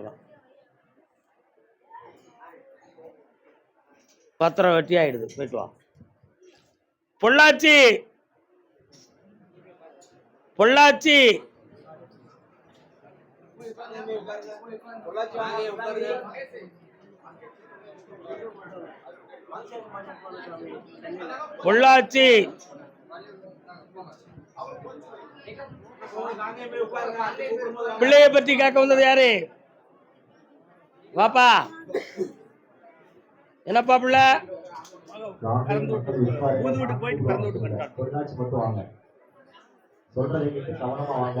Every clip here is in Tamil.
அவ்வளோதான் பத்திரம் வெட்டி ஆயிடுது. போயிட்டு வா. பொள்ளாச்சி! பொள்ளாச்சி! பொள்ளாச்சி! பிள்ளைய பற்றி கேட்க வந்தது யாரு? வாப்பா. என்னப்பா பிள்ளை? பொள்ளாச்சி மட்டும் வாங்க. சொல்றதை கேட்டு கவனமா வாங்க.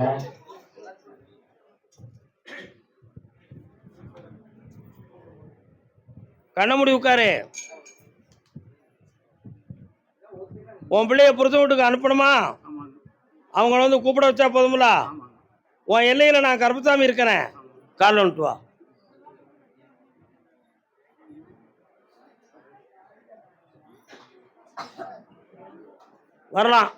கண்ண மூடி உட்காரு. உன் பிள்ளைய புருஷன் வீட்டுக்கு அனுப்பணுமா? அவங்கள வந்து கூப்பிட வச்சா போதுமில்ல உன் எல்லையில் நான் கருப்பசாமி இருக்கிறேன் காலைல வந்துட்டு வா. வரலாம்.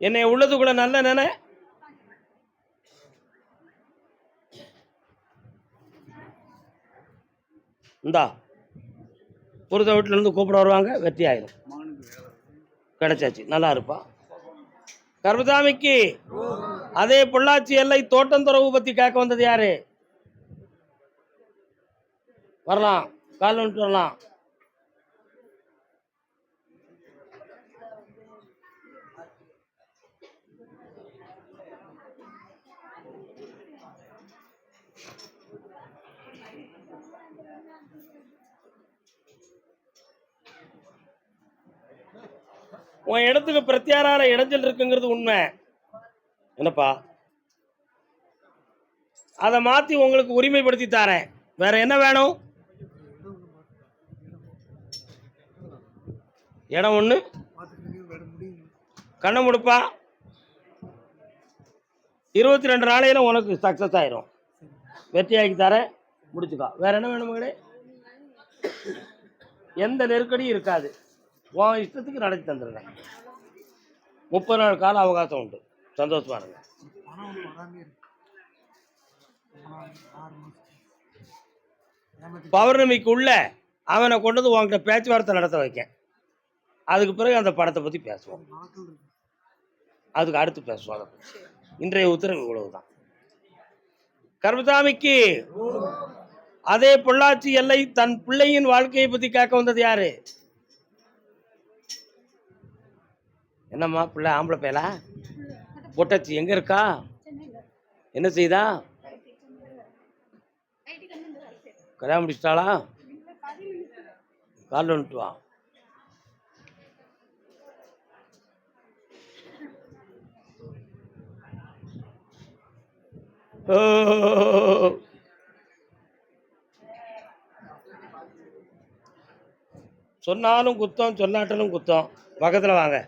என்னை உள்ளது கூட நல்ல நினை. இந்தா புரித வீட்டுல இருந்து கூப்பிட வருவாங்க வெற்றி ஆயிடும் கிடைச்சாச்சு. நல்லா இருப்பா. கர்பதாமிக்கு அதே பொள்ளாச்சி எல்லை தோட்டந்துறவு பத்தி கேட்க வந்தது யாரு? வரலாம். கால் வந்துட்டு வரலாம். உன் இடத்துக்கு பிரத்யாரால இடைஞ்சல் இருக்குங்கிறது உண்மை. என்னப்பா? அதை மாத்தி உங்களுக்கு உரிமைப்படுத்தி தரேன். வேற என்ன வேணும்? இடம் ஒண்ணு? கண்ணை முடுப்பா. இருபத்தி ரெண்டு நாளையில உனக்கு சக்சஸ் ஆயிரும். வெற்றியாக்கி தரேன். முடிச்சுக்கோ. வேற என்ன வேணும் மகளே? எந்த நெருக்கடியும் இருக்காது. உன் இஷ்டத்துக்கு நடத்தி தந்துடுறேன். முப்பது நாள் கால அவகாசம் உண்டு. சந்தோஷமா இருங்க. பௌர்ணமிக்கு உள்ள அவனை கொண்டு வந்து உன்கிட்ட பேச்சுவார்த்தை நடத்த வைக்க அதுக்கு பிறகு அந்த படத்தை பற்றி பேசுவோம். அதுக்கு அடுத்து பேசுவோம் அதை. இன்றைய உத்தரவு இவ்வளவுதான். கர்மசாமிக்கு அதே பொள்ளாச்சி எல்லை தன் பிள்ளையின் வாழ்க்கையை பத்தி கேட்க வந்தது யாரு? என்னம்மா பிள்ளை ஆம்பளை பேலா பொட்டாச்சி. எங்க இருக்கா? என்ன செய்தா? கல்யாணம் முடிச்சிட்டாளா? காலில் வந்துட்டு வா சொன்னாலும் குத்தம் சொல்லாட்டலும் குத்தம். பக்கத்தில் வாங்க.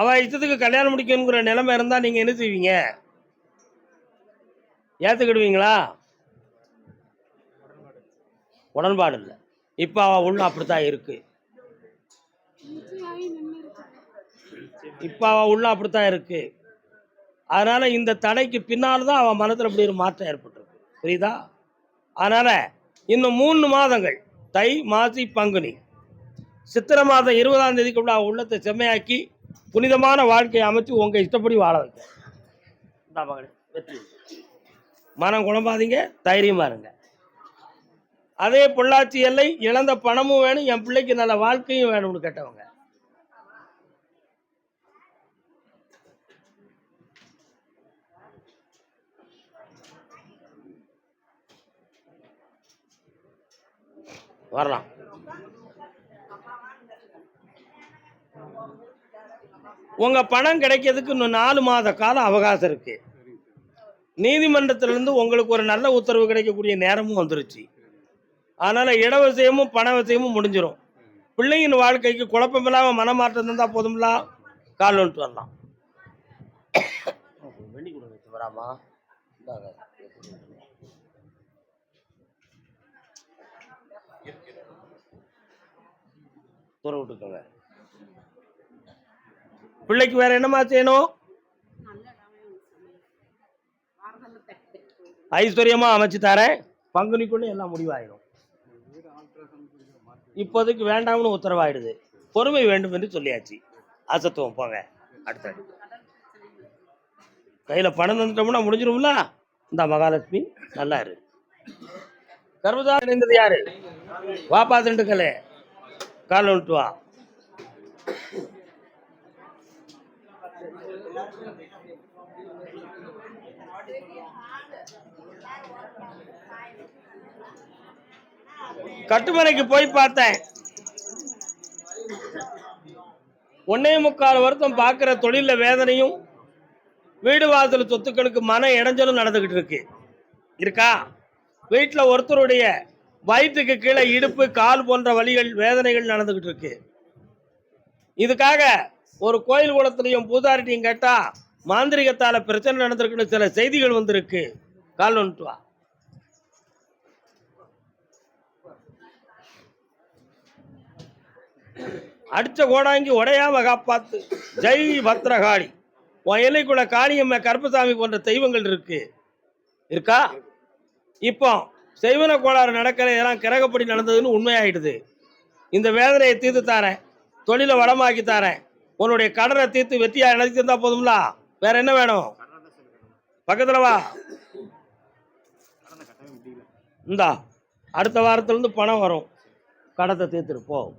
அவன் இஷ்டத்துக்கு கல்யாணம் முடிக்கணுங்கிற நிலைமை இருந்தால் நீங்கள் என்ன செய்வீங்க? ஏற்றுக்கிடுவீங்களா உடன்பாடு இல்லை. இப்போ அவள் உள்ள அப்படித்தான் இருக்கு. இப்போ அவள் உள்ள அப்படித்தான் இருக்கு. அதனால் இந்த தடைக்கு பின்னால் தான் அவன் மனத்தில் இப்படி ஒரு மாற்றம் ஏற்பட்டிருக்கு. புரியுதா? அதனால் இன்னும் மூணு மாதங்கள் தை மாசி பங்குனி. சித்திரை மாதம் இருபதாம் தேதிக்குள்ள அவன் உள்ளத்தை செம்மையாக்கி புனிதமான வாழ்க்கையை அமைச்சு உங்க இஷ்டப்படி வாழ வைக்க வெற்றி. மனம் குழம்பாதீங்க தைரியமாக இருங்க. அதே பொள்ளாச்சி எல்லை இழந்த பணமும் வேணும் என் பிள்ளைக்கு நல்ல வாழ்க்கையும் வேணும்னு கேட்டவங்க. வரலாம். உங்கள் பணம் கிடைக்கிறதுக்கு இன்னும் நாலு மாத காலம் அவகாசம் இருக்குது நீதிமன்றத்திலேருந்து உங்களுக்கு ஒரு நல்ல உத்தரவு கிடைக்கக்கூடிய நேரமும் வந்துருச்சு. அதனால் இடவசியமும் பண விஷயமும் முடிஞ்சிடும் பிள்ளையின் வாழ்க்கைக்கு குழப்பமில்லாமல் மனமாற்றம் இருந்தால் போதும்ல? கால் வந்துட்டு வரலாம். வராமா? தூர விட்டுக்கோங்க. பிள்ளைக்கு வேற என்னமா செய்யணும்? ஐஸ்வர்யமா அமைச்சு தரேன். பங்குனிக்குள்ள எல்லாம் முடிவாயிடும். இப்போதைக்கு வேண்டாம்னு உத்தரவாயிடுது. பொறுமை வேண்டும் என்று சொல்லியாச்சு. அசத்துவம் போங்க. அடுத்த கையில் பணம் தந்துட்டோம்னா முடிஞ்சிரும்ல? இந்த மகாலட்சுமி நல்லா இரு. கர்வதா இணைந்தது யாரு? வாப்பா திண்டுக்கலே கால் விட்டு வா. கட்டுமனைக்கு போய் பார்த்தேன். ஒன்னே முக்கால் வருத்தம் பார்க்குற தொழில வேதனையும் வீடு வாசல் சொத்துக்களுக்கு மன இடைஞ்சலும் நடந்துகிட்டு இருக்கு. இருக்கா? வீட்டில் ஒருத்தருடைய வயிற்றுக்கு கீழே இடுப்பு கால் போன்ற வழிகள் வேதனைகள் நடந்துகிட்டு இருக்கு. இதுக்காக ஒரு கோயில் குளத்துலையும் பூதாரிட்டையும் கேட்டால் மாந்திரிகத்தால் பிரச்சனை நடந்திருக்குன்னு சில செய்திகள் வந்திருக்கு. கால் வந்துட்டு வா. அடிச்ச கோடாங்கி உடையாம காப்பாத்து. ஜெய் பத்ரகாளி. உன் எல்லைக்குள்ள காளியம்மை கருப்பசாமி போன்ற தெய்வங்கள் இருக்கு. இருக்கா? இப்போ செய்வன கோளாறு நடக்கிற இதெல்லாம் கிரகப்படி நடந்ததுன்னு உண்மையாயிடுது. இந்த வேதனையை தீர்த்து தாரேன். தொழிலை வளமாக்கி தாரேன். உன்னுடைய கடனை தீர்த்து வெற்றியா எழுதி தந்தா போதும்ல? வேற என்ன வேணும்? பக்கத்துல வா. இந்தா அடுத்த வாரத்திலிருந்து பணம் வரும். கடத்தை தீர்த்துட்டு போ.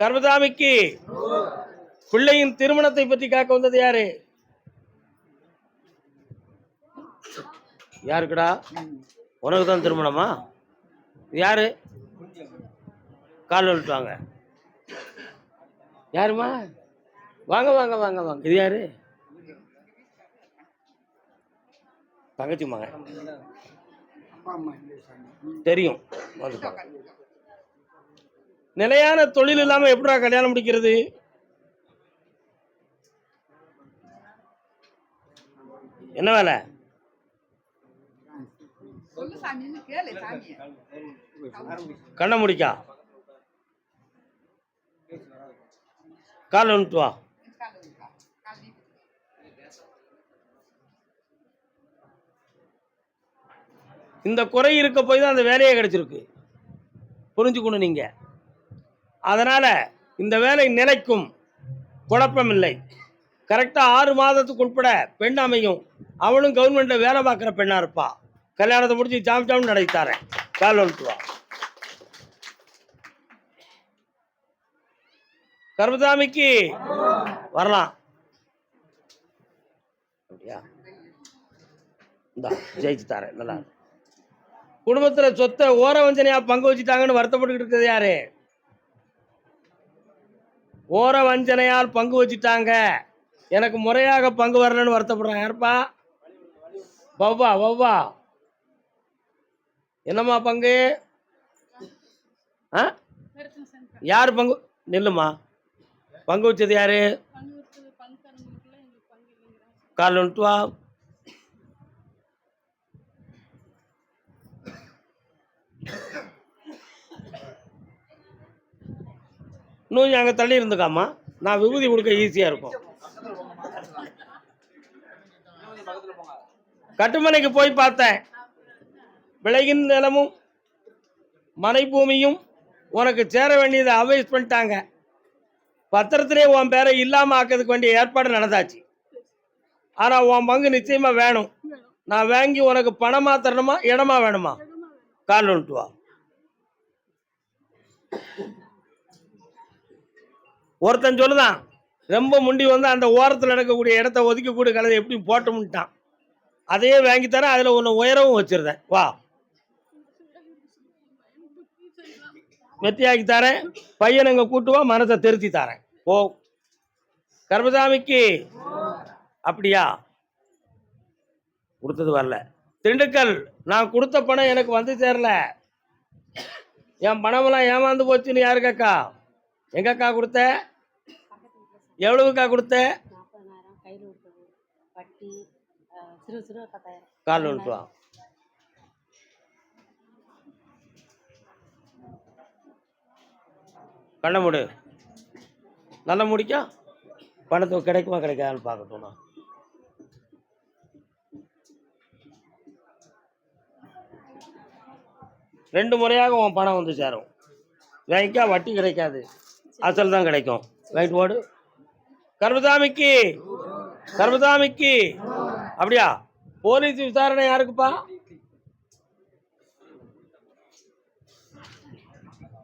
கர்மசாமிக்கு பிள்ளையின் திருமணத்தை பற்றி காக்க வந்தது யாரு? யாருக்குடா? உனக்கு தான் திருமணமா யாரு? கால் வாங்க யாருமா வாங்க வாங்க வாங்க வாங்க. இது யாரு? தங்கச்சி மகன் தெரியும். வந்துட்டாங்க நிலையான தொழில் இல்லாம எப்படிடா கல்யாணம் முடிக்கிறது? என்ன வேலை? கண்ணை முடிக்கா. கால் வந்துட்டு வா. இந்த குறை இருக்க போய் தான் அந்த வேலையே கிடைச்சிருக்கு. புரிஞ்சுக்கணும் நீங்க. அதனால் இந்த வேலை நிலைக்கும் குழப்பமில்லை. கரெக்டாக ஆறு மாதத்துக்கு உட்பட பெண் அமையும். அவளும் கவர்மெண்ட்டில் வேலை பார்க்குற பெண்ணாக இருப்பா. கல்யாணத்தை முடிச்சு ஜாம் ஜாம் நடத்தாரேன் கால் வந்துட்டு வா. கர்மசாமிக்கு வரலாம். அப்படியா? இந்தா ஜெயிச்சு தரேன். நல்லா குடும்பத்தில் சொத்தை ஓர வஞ்சனையாக பங்கு வச்சுட்டாங்கன்னு வருத்தப்பட்டுக்கிட்டு இருக்கிறது யாரு? ஓர வஞ்சனையால் பங்கு வச்சுட்டாங்க. எனக்கு முறையாக பங்கு வரலன்னு வருத்தப்படுறாங்க. யாருப்பா? வவ்வா வவ்வா. என்னம்மா பங்கு? ஆ? யார் பங்கு? நில்லுமா பங்கு வச்சது யாரு? கால் வந்துட்டு வா இன்னும் அங்கே தள்ளி இருந்துக்காமா? நான் விபூதி கொடுக்க ஈஸியாக இருக்கும். கட்டுமனைக்கு போய் பார்த்தேன். விளையின் நிலமும் மனை பூமியும் உனக்கு சேர வேண்டியதை அவைஸ் பண்ணிட்டாங்க. பத்திரத்திலே உன் பேரை இல்லாமல் ஆக்கிறதுக்கு வேண்டிய ஏற்பாடு நடந்தாச்சு. ஆனால் உன் பங்கு நிச்சயமாக வேணும். நான் வாங்கி உனக்கு பணமாக தரணுமா இடமா வேணுமா? கால் வந்துட்டு வா ஒருத்தன் சொல்லுதான் ரொம்ப முண்டி வந்து அந்த ஓரத்தில் நடக்கக்கூடிய இடத்த ஒதுக்கி கூட கலதை எப்படி போட்டோம்ட்டான் அதையே வாங்கி தரேன் அதில் ஒன்று உயரவும் வச்சுருந்தேன். வா. வெத்தியாக்கி தரேன் பையனை இங்கே வா மனசை திருத்தி தரேன். ஓ கர்மசாமிக்கு அப்படியா? கொடுத்தது வரல. திண்டுக்கல் நான் கொடுத்த பணம் எனக்கு வந்து சேரல. என் பணமெல்லாம் ஏமாந்து போச்சுன்னு யாருக்கக்கா எங்கக்கா கொடுத்த எவ்வளவுக்கா கொடுத்த நாற்பதனாயிரம் கையில் விட்டது வட்டி அஹ், சிறு சிறு பத்தாயிரம். கால் வா கண்ண மூடு. நல்லா முடிக்கா? பணத்தை கிடைக்குமா கிடைக்காதுன்னு பார்க்கட்டும் நான். ரெண்டு முறையாக உன் பணம் வந்து சேரும். வாங்கிக்கா வட்டி கிடைக்காது. அசல் தான் கிடைக்கும். வாங்கிட்டு ஓடு. கர்மசாமிக்கு கர்மசாமிக்கு அப்படியா? போலீஸ் விசாரணை யாருக்குப்பா?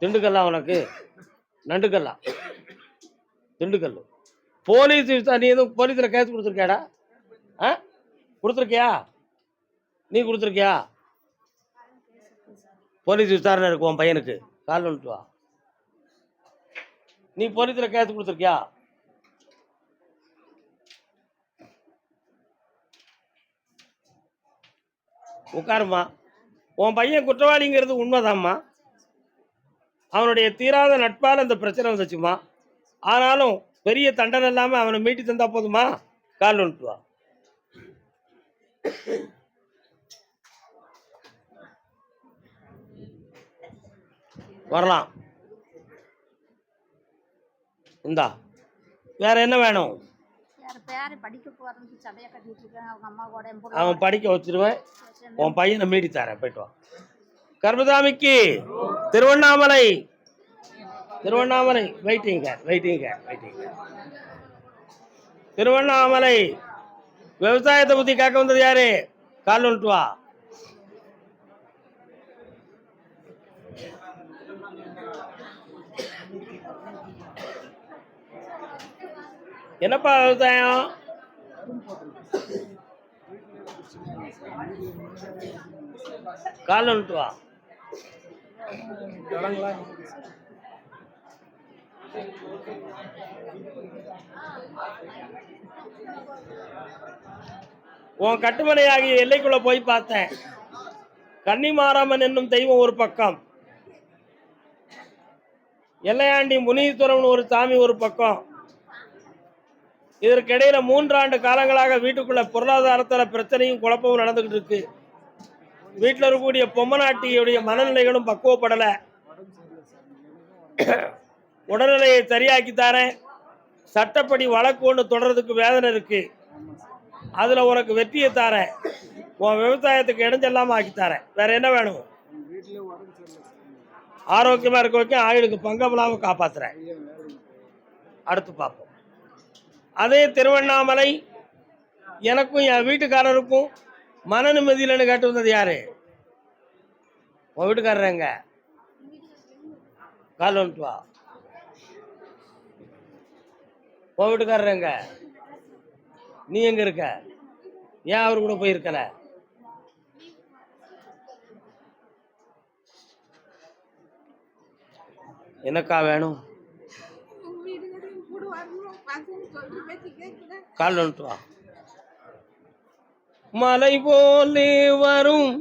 திண்டுக்கல்லா உனக்கு. நண்டுக்கல்லா. திண்டுக்கல் போலீஸ் விசாரணை நீ எதுவும் போலீஸில் கேஸ் கொடுத்துருக்கியாடா? ஆ? கொடுத்துருக்கியா? நீ கொடுத்துருக்கியா? போலீஸ் விசாரணை இருக்கு உன் பையனுக்கு. கால் வந்துட்டு வா. நீ போலீஸில் கேஸ் கொடுத்துருக்கியா? உட்காருமா. உன் பையன் குற்றவாளிங்கிறது உண்மைதாம்மா. அவனுடைய தீராத நட்பால் அந்த பிரச்சனை வந்துச்சுமா. ஆனாலும் பெரிய தண்டனை இல்லாமல் அவனை மீட்டி தந்தா போதுமா? கால் வந்துட்டு வா. வரலாம். இந்தா. வேற என்ன வேணும்? அவன் படிக்க வச்சிருவேன். உன் பையனை மீடி தரேன். போயிட்டு கர்மதாமிக்கு திருவண்ணாமலை. திருவண்ணாமலை. வெயிட்டிங்க வெயிட்டிங்க வெயிட்டிங்க திருவண்ணாமலை. விவசாயத்தை பத்தி கேட்க வந்தது யாரு? கால் வா. என்னப்பா விவசாயம் கால் வா. உன் கட்டுமனை ஆகிய எல்லைக்குள்ள போய் பார்த்தேன். கன்னிமாராமன் என்னும் தெய்வம் ஒரு பக்கம். எல்லையாண்டி முனீஸ்வரன் ஒரு சாமி ஒரு பக்கம். இதற்கிடையில மூன்றாண்டு காலங்களாக வீட்டுக்குள்ள பொருளாதாரத்துல பிரச்சனையும் குழப்பமும் நடந்துகிட்டு இருக்கு. வீட்டில் இருக்கக்கூடிய பொம்மநாட்டியுடைய மனநிலைகளும் பக்குவப்படல. உடல்நிலையை சரியாக்கி தரேன். சட்டப்படி வழக்கு ஒன்று தொடர்றதுக்கு வேதனை இருக்கு. அதுல உனக்கு வெற்றியை தாரேன். உன் விவசாயத்துக்கு இடைஞ்செல்லாம ஆக்கி தரேன். வேற என்ன வேணும்? ஆரோக்கியமா இருக்க வைக்க ஆயுளுக்கு பங்கம் இல்லாம காப்பாத்துறேன். அடுத்து பார்ப்போம். அதே திருவண்ணாமலை எனக்கும் என் வீட்டுக்காரருக்கும் மன நிம்மதி இல்லைன்னு கேட்டு வந்தது யாரு? உன் வீட்டுக்காரர் கால் வந்துட்டு வா. உன் வீட்டுக்காரங்க நீ எங்க இருக்க? ஏன் அவர் கூட போயிருக்கல? என்னக்கா வேணும்? கால் வந்துட்டு மலை போலே வரும்.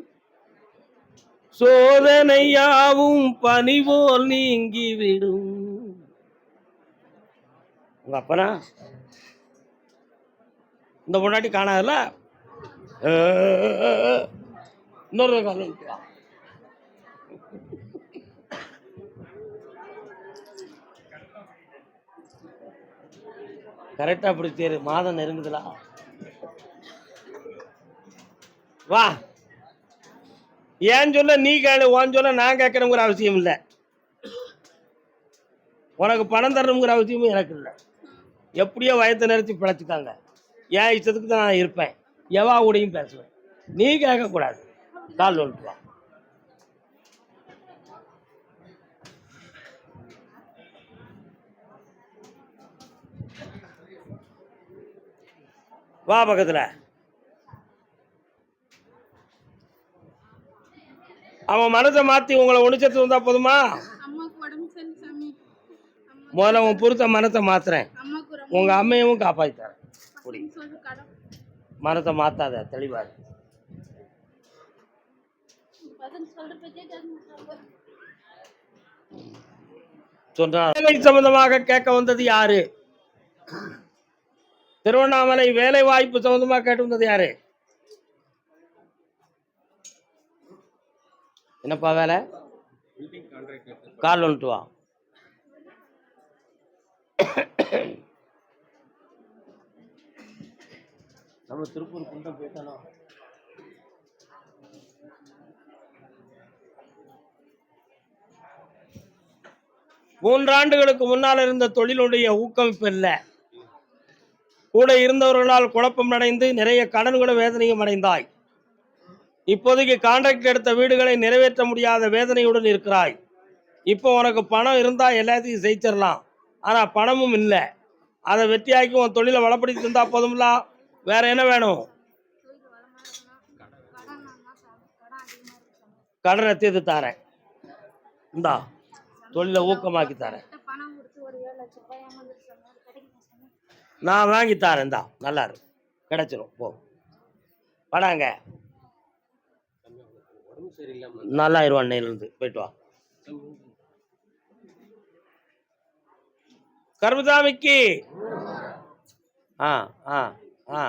சோதனையாவும் பனி போல் நீங்கி உங்க அப்பனா? இந்த பொண்டாட்டி காணாதுல்ல? அஹ், இன்னொரு கால் கரெக்டாக அப்படி தேரு. மாதம் நெருங்குதுலா வா. ஏன் சொல்ல நீ கேளு உன் சொல்ல நான் கேட்கணுங்கிற அவசியம் இல்லை. உனக்கு பணம் தரணுங்கிற அவசியமும் எனக்கு இல்லை. எப்படியோ வயத்தை நிறுத்தி பிழைச்சிக்காங்க. ஏன் இஷ்டத்துக்கு தான் நான் இருப்பேன். எவா கூடயும் பேசுவேன். நீ கேட்கக்கூடாது. கால் வந்துட்டு வா பக்கத்தில். அவன் மனசை மாற்றி உங்களை ஒணிச்சத்து வந்தா போதுமா? முதல்ல உன் பொருத்த மனத்தை மாத்துறேன். உங்க அம்மையவும் காப்பாத்தி தரேன் கடன் மனத்தை மாத்தாத தெளிவா இரு. பதில் சொல்ற பத்தியே கேட்க மாட்டாங்க சொன்னார் சம்பந்தமாக கேட்க வந்தது யாரு? திருவண்ணாமலை வேலை வாய்ப்பு சம்பந்தமாக கேட்டு வந்தது யாரு? என்னப்பா வேலை? கால் வந்துட்டு வா நம்ம திருப்பூர் குண்டம் போயிட்டானோ? மூன்றாண்டுகளுக்கு முன்னால் இருந்த தொழிலுடைய ஊக்கமிப்பு இல்லை. கூட இருந்தவர்களால் குழப்பம் அடைந்து நிறைய கடன்களை வேதனையும் அடைந்தாய். இப்போதைக்கு கான்ட்ராக்ட் எடுத்த வீடுகளை நிறைவேற்ற முடியாத வேதனையுடன் இருக்கிறாய். இப்போ உனக்கு பணம் இருந்தால் எல்லாத்தையும் ஜெயிச்சிடலாம். ஆனால் பணமும் இல்லை. அதை வெற்றியாக்கி உன் தொழிலை வளப்படுத்தி தந்தா போதும்ல? வேற என்ன வேணும்? கடனை தீர்த்து தாரேன். இந்தா தொழிலை ஊக்கமாக்கி தரேன் பணம் கொடுத்து ஒரு ஏழு லட்சம் ரூபாய் ஏமாந்துட்டு சொன்னாரு கிடைக்குமா சாமி நான் வாங்கி தரேன் தான் நல்லா இருக்கும் கிடைச்சிரும். போ. வடாங்க. நல்லா இருவா அன்னையிலேருந்து. போயிட்டு வா. கருமசாமிக்கு ஆ ஆ ஆ.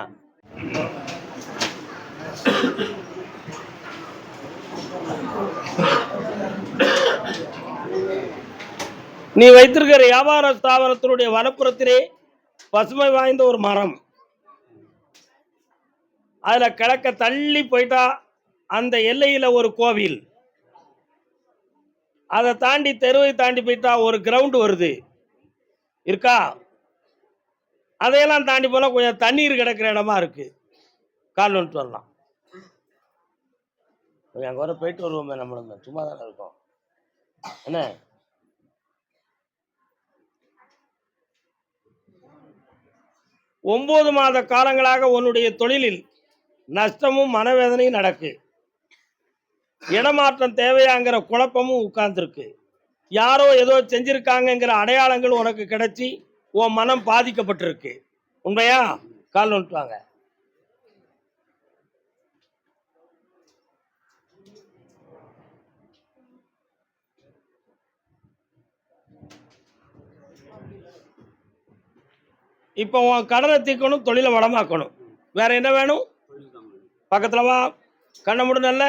நீ வைத்திருக்கிற வியாபார ஸ்தாபனத்தினுடைய வனப்புறத்திலே பசுமை வாய்ந்த ஒரு மரம். அதுல கிழக்க தள்ளி போயிட்டா அந்த எல்லையில ஒரு கோவில். அதை தாண்டி தெருவை தாண்டி போயிட்டா ஒரு கிரவுண்ட் வருது. இருக்கா? அதையெல்லாம் தாண்டி போனா கொஞ்சம் தண்ணீர் கிடக்கிற இடமா இருக்கு. கால் வந்துட்டு வரலாம். கொஞ்சம் அங்கே வர போயிட்டு வருவோமே நம்மளுங்க சும்மா தானே இருக்கோம். என்ன? ஒம்பது மாத காலங்களாக உன்னுடைய தொழிலில் நஷ்டமும் மனவேதனையும் நடக்கு. இடமாற்றம் தேவையாங்கிற குழப்பமும் உட்கார்ந்துருக்கு. யாரோ ஏதோ செஞ்சிருக்காங்கங்கிற அடையாளங்கள் உனக்கு கிடைச்சி உன் மனம் பாதிக்கப்பட்டிருக்கு. உண்மையா? கால் நோட்டுவாங்க இப்போ உன் கடனை தீர்க்கணும் தொழிலை வளமாக்கணும். வேற என்ன வேணும்? பக்கத்தில் வா. கண்ணை முடி நல்ல.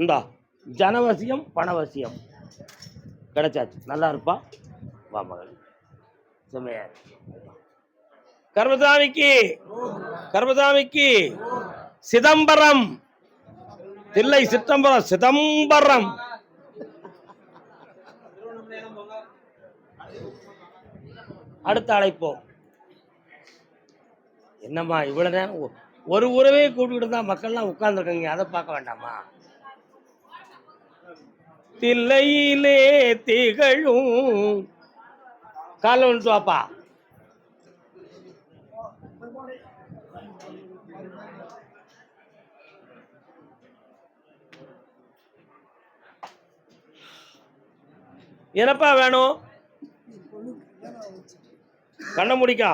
இந்தா ஜனவசியம் பணவசியம். கிடைச்சாச்சு. நல்லா இருப்பா. வா மகள். செம்மையா கர்மசாமிக்கு கர்மசாமிக்கு சிதம்பரம். தில்லை சிதம்பரம் சிதம்பரம். அடுத்த அழைப்போம் என்னம்மா இவ்வளோ நேரம் ஒரு உறவே கூப்பிட்டு தான் மக்கள்லாம் உட்கார்ந்துருக்காங்க அதை பார்க்க வேண்டாமா? தில்லையிலே திகழும் காலை ஒன்று வாப்பா. என்னப்பா வேணும்? கண்ணை முடிக்கா.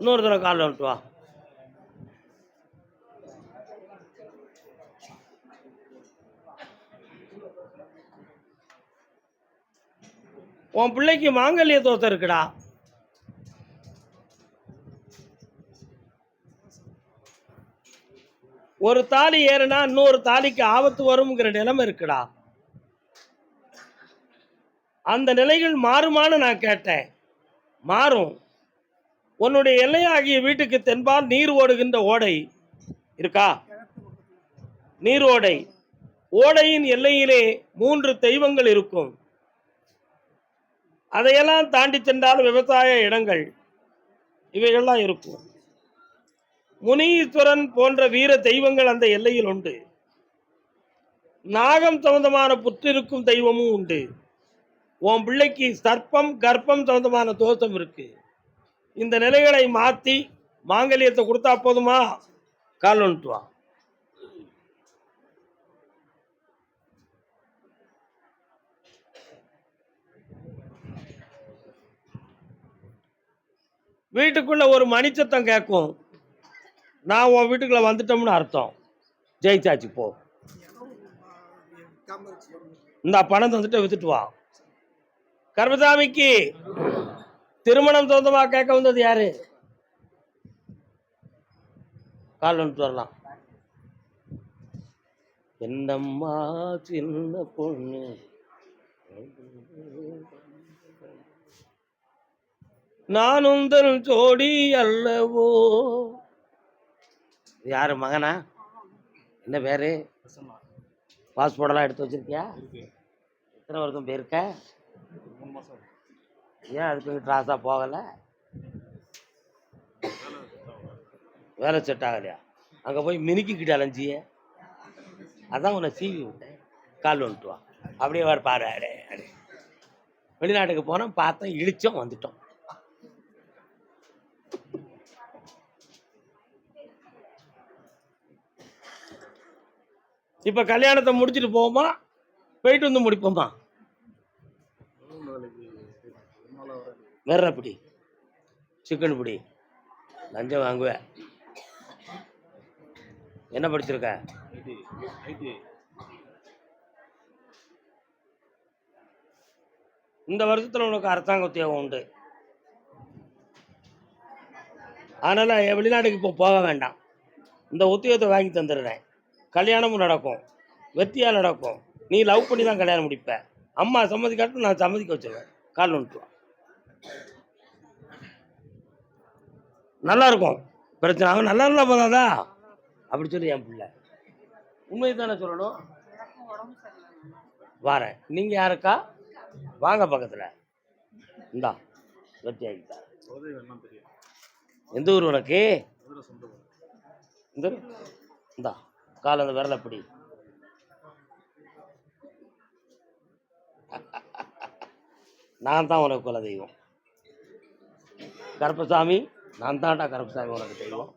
இன்னொரு தடவை காலில் வந்துட்டு வா. உன் பிள்ளைக்கு மாங்கல்ய தோசை இருக்குடா. ஒரு தாலி ஏறுனா இன்னொரு தாலிக்கு ஆபத்து வரும்ங்கிற நிலைமை இருக்குடா. அந்த நிலைகள் மாறுமான்னு நான் கேட்டேன். மாறும். உன்னுடைய எல்லையாகிய வீட்டுக்கு தென்பால் நீர் ஓடுகின்ற ஓடை இருக்கா? நீர் ஓடை. ஓடையின் எல்லையிலே மூன்று தெய்வங்கள் இருக்கும். அதையெல்லாம் தாண்டி சென்றால் விவசாய இடங்கள். இவைகள்லாம் இருக்கும். முனீஸ்வரன் போன்ற வீர தெய்வங்கள் அந்த எல்லையில் உண்டு. நாகம் சம்பந்தமான புற்றிருக்கும் தெய்வமும் உண்டு. உன் பிள்ளைக்கு சர்ப்பம் கர்ப்பம் சம்பந்தமான தோஷம் இருக்கு. இந்த நிலைகளை மாத்தி மாங்கல்யத்தை கொடுத்தா போதுமா? கால் வந்துட்டு வீட்டுக்குள்ள ஒரு மணிச்சத்தம் கேட்கும். நான் உன் வீட்டுக்குள்ள வந்துட்டோம்னு அர்த்தம். ஜெயிச்சாச்சு போ. இந்த பணம் தந்துட்டு வித்துட்டு வா. கர்மசாமிக்கு திருமணம் சொந்தமா கேட்க வந்தது யாரு? கால் வந்துட்டு வரலாம். என்னம்மா சின்ன பொண்ணு. நானும் தன் ஜோடி அல்லவோ? யாரு மகனா? என்ன பேர்? பாஸ்போர்ட்டெல்லாம் எடுத்து வச்சிருக்கியா? எத்தனை வருஷம் போயிருக்க? ஏன் அதுக்கு ட்ராஸாக போகலை? வேலை செட் ஆகலையா? அங்கே போய் மினுக்கிக்கிட்டு அலைஞ்சிய அதான் உன்னை சீவி விட்டேன். கால் வந்துட்டு வா. அப்படியே வர பாரு அடே அடே. வெளிநாட்டுக்கு போனோம் பார்த்தோம் இழிச்சோம் வந்துட்டோம். இப்போ கல்யாணத்தை முடிச்சுட்டு போவோமா? போயிட்டு வந்து முடிப்போமா? வேற பிடி. சிக்கன் பிடி. லஞ்சம் வாங்குவேன் என்ன படிச்சிருக்க? இந்த வருஷத்தில் உனக்கு அரசாங்க உத்தியோகம் உண்டு. அதனால் வெளிநாட்டுக்கு இப்போ போக வேண்டாம். இந்த உத்தியோகத்தை வாங்கி தந்துடுறேன். கல்யாணமும் நடக்கும். வெற்றியாக நடக்கும். நீ லவ் பண்ணி தான் கல்யாணம் முடிப்ப. அம்மா சம்மதிக்காட்டும் நான் சம்மதிக்க வச்சிருவேன். கால் வந்துட்டு நல்லா இருக்கும். பிரச்சனை அவன் நல்லா இருந்தா போதாதா அப்படி சொல்லி என் பிள்ளை. உண்மை தானே சொல்லணும்? வாரேன். நீங்க யாருக்கா? வாங்க பக்கத்துல. இந்தா வெற்றி ஆகிட்டா எந்த ஊர் உனக்கு? இந்த. இந்தா. கால் அந்த விரல நான் தான் உனக்கு குல தெய்வம் கருப்பசாமி நான் தான்டா கருப்பசாமி உனக்கு தெய்வம்.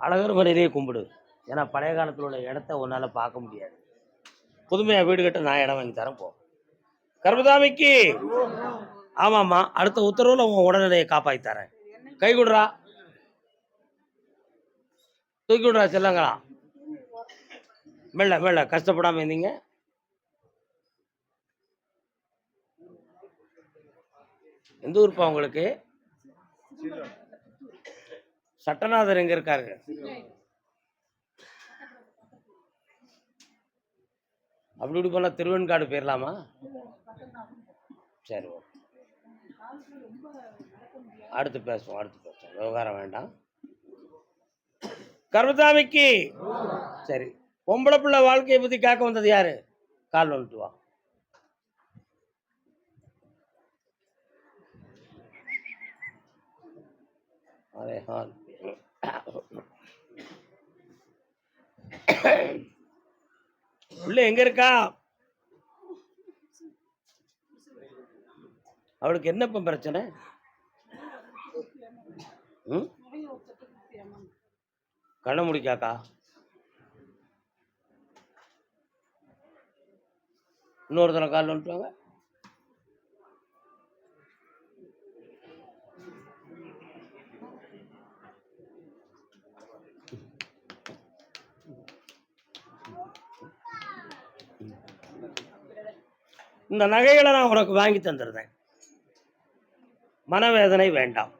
அழகர் முறையிலேயே கும்பிடு. ஏன்னா பழைய காலத்தில் உள்ள இடத்த உன்னால் பார்க்க முடியாது. புதுமையாக வீடு கட்ட நான் இடம் வாங்கி தரேன் போ. கருப்பசாமிக்கு! ஆமாம்மா அடுத்த உத்தரவில் உன் உடல்நிலையை காப்பாற்றி தரேன். கை கொடுறா. தூக்கி விடுறா செல்லங்களா? மெல்ல மெல்ல கஷ்டப்படாமல் இருந்தீங்க. எந்த ஊருப்பா உங்களுக்கு? சட்டநாதர் எங்க இருக்காரு? அப்படி இப்படி போனா திருவெண்காடு போயிடலாமா சரி ஓகே. அடுத்து பேசுவோம் அடுத்து பேசுவோம். விவகாரம் வேண்டாம். கருமசாமிக்கு. சரி. பொம்பளை பிள்ளை வாழ்க்கையை பத்தி கேட்க வந்தது யாரு? கால் வந்துட்டு வா. அரே ஹால். உள்ள எங்க இருக்கா? அவளுக்கு என்னப்ப பிரச்சனை? ம்? கண்ணை முடிக்காக்கா இன்னொருத்தனை காலில் வந்துட்டுவாங்க இந்த நகைகளை நான் உனக்கு வாங்கி தந்துடுறேன். மனவேதனை வேண்டாம்.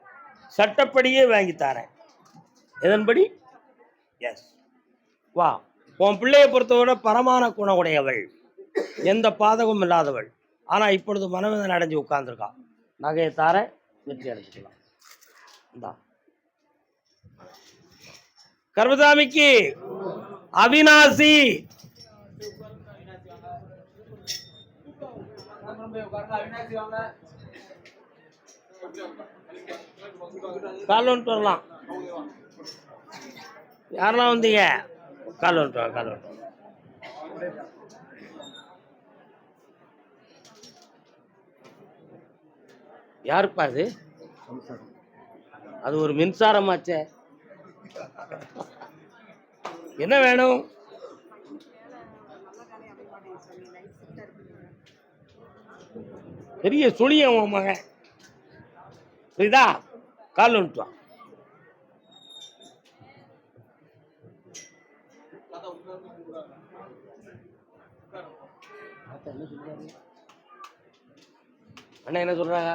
சட்டப்படியே வாங்கி தரேன். இதன்படி எஸ் வா. உன் பிள்ளையை பொறுத்தவரை பரமான குணமுடையவள். எந்த பாதகமும் இல்லாதவள். ஆனால் இப்பொழுது மனவேதனை அடைஞ்சு உட்கார்ந்துருக்கா. நகையை தார வெற்றி அடைஞ்சிக்கலாம். இந்தா. கர்மசாமிக்கு அவினாசி கால் வரலாம். யாரெல்லாம் வந்தீங்க? கால் வந்துட்டு வாங்க கால் வந்துட்டு யாருப்பா அது? அது ஒரு மின்சாரமாச்சே. என்ன வேணும்? பெரிய சுழியன் உன் மகன். புரியுதா? கால் வந்துட்டு அண்ணா என்ன சொல்றாங்க?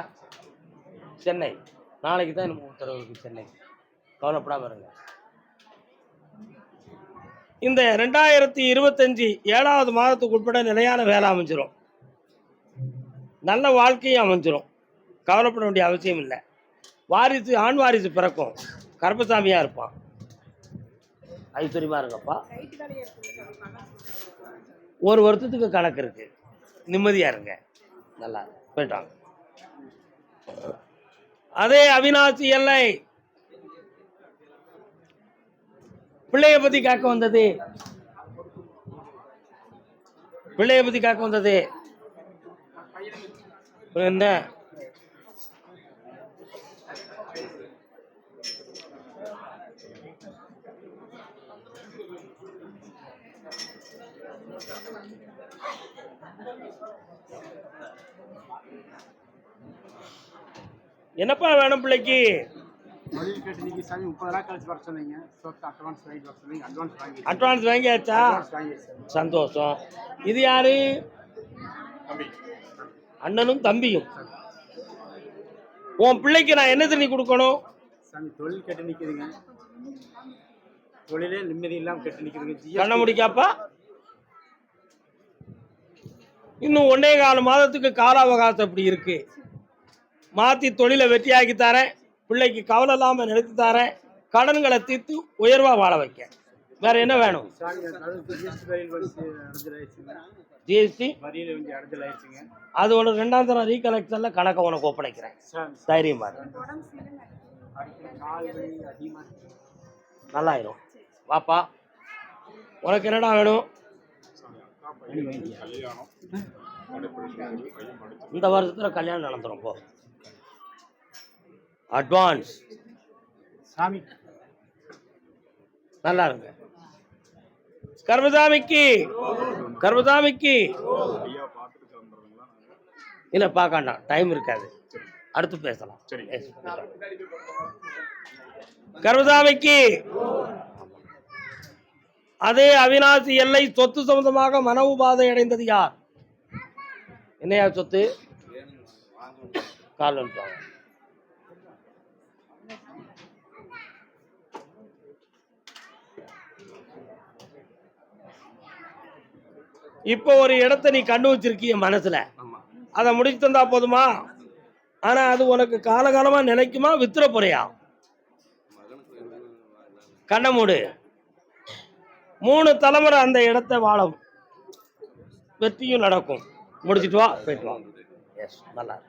சென்னை. நாளைக்கு தான் நம்ம உத்தரவு இருக்கு சென்னை. கவலைப்படாம இருங்க. இந்த ரெண்டாயிரத்தி இருபத்தஞ்சி ஏழாவது மாதத்துக்கு உட்பட நிலையான வேலை அமைஞ்சிரும். நல்ல வாழ்க்கையும் அமைஞ்சிரும். கவலைப்பட வேண்டிய அவசியம் இல்லை. வாரிசு ஆண் வாரிசு பிறக்கும். கருப்பசாமியாக இருப்பான். ஐஸ்வரியமாக இருக்கப்பா ஒரு வருஷத்துக்கு கணக்கு இருக்குது நிம்மதியா இருங்க. நல்லா போயிட்டாங்க. அதே அவினாசி எல்லை. பிள்ளைய பத்தி காக்க வந்தது. பிள்ளைய பத்தி காக்க வந்தது. என்ன? என்னப்பா வேணும் பிள்ளைக்கு? தொழில் கேட்டு நீங்க சாமி முப்பது நாள் கழிச்சு வர சொன்னீங்க. சொத்து அட்வான்ஸ் வாங்கிட்டு வர சொன்னீங்க. அட்வான்ஸ் வாங்கி அட்வான்ஸ் வாங்கியாச்சா? சந்தோஷம். இது யாரு? அண்ணனும் தம்பியும். உன் பிள்ளைக்கு நான் என்ன தண்ணி கொடுக்கணும்? சாமி தொழில் கேட்டு நிக்குதுங்க. தொழிலே நிம்மதி இல்லாம கேட்டு நிக்குதுங்க. கண்ண முடிக்காப்பா? இன்னும் ஒன்னே கால் மாதத்துக்கு கால அவகாசம் இப்படி இருக்கு. மாத்தி தொழிலை வெற்றியாக்கி தரேன். பிள்ளைக்கு கவலை இல்லாம நிறுத்தி தரேன். கடன்களை தீர்த்து உயர்வா வாழ வைக்க வேற என்ன வேணும்? ஜிஎஸ்டி. அது உனக்கு ரெண்டாம் தரம் ரீகலெக்ஷன்ல கணக்கை உனக்கு ஒப்படைக்கிறேன். தைரியமா நல்லாயிரும். வாப்பா. உனக்கு என்னடா வேணும்? இந்த வருஷத்துல கல்யாணம் நடந்துரும் போ. அட்வான்ஸ் சாமி. நல்லா இருங்க கர்மசாமிக்கு. கர்மசாமிக்கு. இல்ல பார்க்காண்டாம் டைம் இருக்காது. அடுத்து பேசலாம். கர்மசாமிக்கு. அதே அவினாசி எல்லை சொத்து சம்பந்தமாக மன உபாதை அடைந்தது யார்? என்னையா சொத்து? கால் வந்துட்டாங்க இப்போ ஒரு இடத்த நீ கண்டு வச்சிருக்கிய மனசுல அதை முடிச்சு தந்தா போதுமா? ஆனா அது உனக்கு காலகாலமா நிலைக்குமா? வித்துற போறியா? கண்ண மூடு. மூணு தலைமுறை அந்த இடத்த வாழும். வெற்றியும் நடக்கும். முடிச்சிட்டு வா போயிட்டு வா. எஸ் நல்லா.